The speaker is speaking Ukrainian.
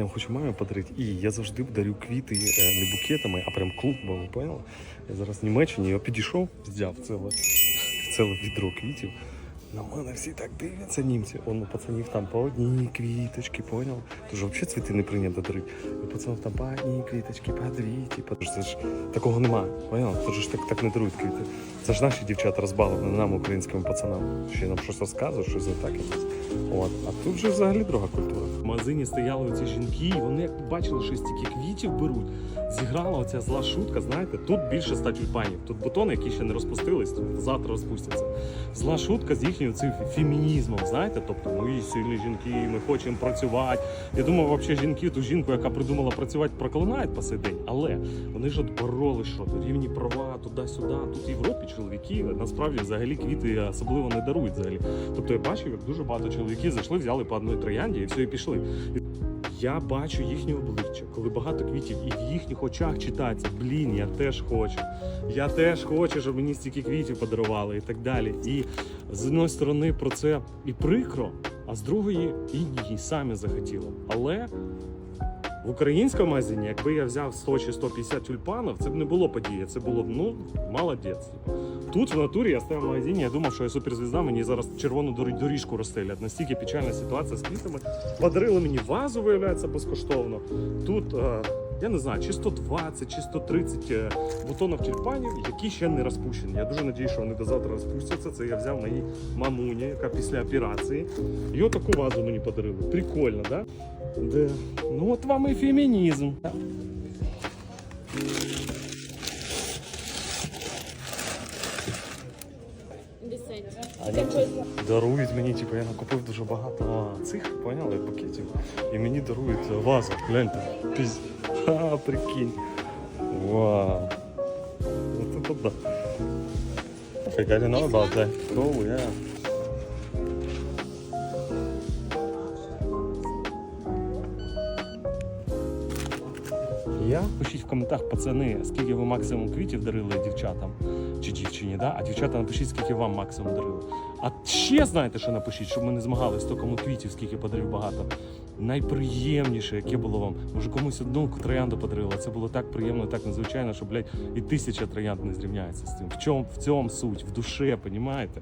Я вам хочу мамі подарити, і я завжди дарю квіти е, не букетами, а прям клубами, поняла? Я зараз в Німеччині я підійшов, взяв ціле, ціле відро квітів. На мене всі так дивляться німці. Он у пацанів там по одній квіточки, понял? Тож взагалі цвіти не прийнято дарити. У пацанів там по одній квіточки, по дві, типу. Це ж такого немає, понял? Тож ж так, так не дарують квіти. Це ж наші дівчата розбавлені нам, українським пацанам. Ще нам щось розказують, щось так якось. От. А тут вже взагалі друга культура. В магазині стояли оці жінки, і вони як бачили, що стільки квітів беруть. Зіграла оця зла шутка, знаєте, тут більше ста тюльпанів. Тут бутони, які ще не розпустились, завтра розпустяться. Зла шутка з їхнім цим фемінізмом, знаєте, тобто ми сильні жінки, ми хочемо працювати. Я думав, взагалі жінки ту жінку, яка придумала працювати, проклинають по сей день. Але вони ж от бороли, що рівні права, туди-сюди. Тут в Європі чоловіки насправді взагалі квіти особливо не дарують взагалі. Тобто я бачив, як дуже багато чоловіків зайшли, взяли по одній троянді і все, і пішли. Я бачу їхнє обличчя, коли багато квітів, і в їхніх очах читається, блін, я теж хочу. Я теж хочу, щоб мені стільки квітів подарували і так далі. І з одної сторони про це і прикро, а з другої і ні, самі захотіли. Але в українському магазині, якби я взяв 100 чи 150 тюльпанів, це б не було події, це було б ну молодець. Тут в натурі я стояв в магазині, я думав, що я суперзвізда, мені зараз червону доріжку розстелять. Настільки печальна ситуація з квітами. Подарили мені вазу, виявляється, безкоштовно. Тут, е, я не знаю, чи 120, чи 130 е, бутонів тюльпанів, які ще не розпущені. Я дуже надію, що вони до завтра розпустяться. Це я взяв моїй мамуні, яка після операції. І отаку вазу мені подарили. Прикольно? Да. Ну от вам і фемінізм. Десять. Дарують мені, типу, я накупив дуже багато цих, поняли, букетів. І мені дарують вазу. Гляньте. Піз... Ха, прикинь. Вау. Вот это да. I didn't know about that. Cool, yeah. Я пишіть в коментах, пацани, скільки ви максимум квітів дарили дівчатам чи дівчині, да? а дівчата напишіть, скільки вам максимум дарили. А ще знаєте, що напишіть, щоб ми не змагались, хто кому квітів, скільки подарів багато. Найприємніше, яке було вам. Може комусь одну троянду подарила. це було так приємно, так надзвичайно, що, блядь, і тисяча троянд не зрівняється з цим. В чому в цьому суть, в душе, понімаєте?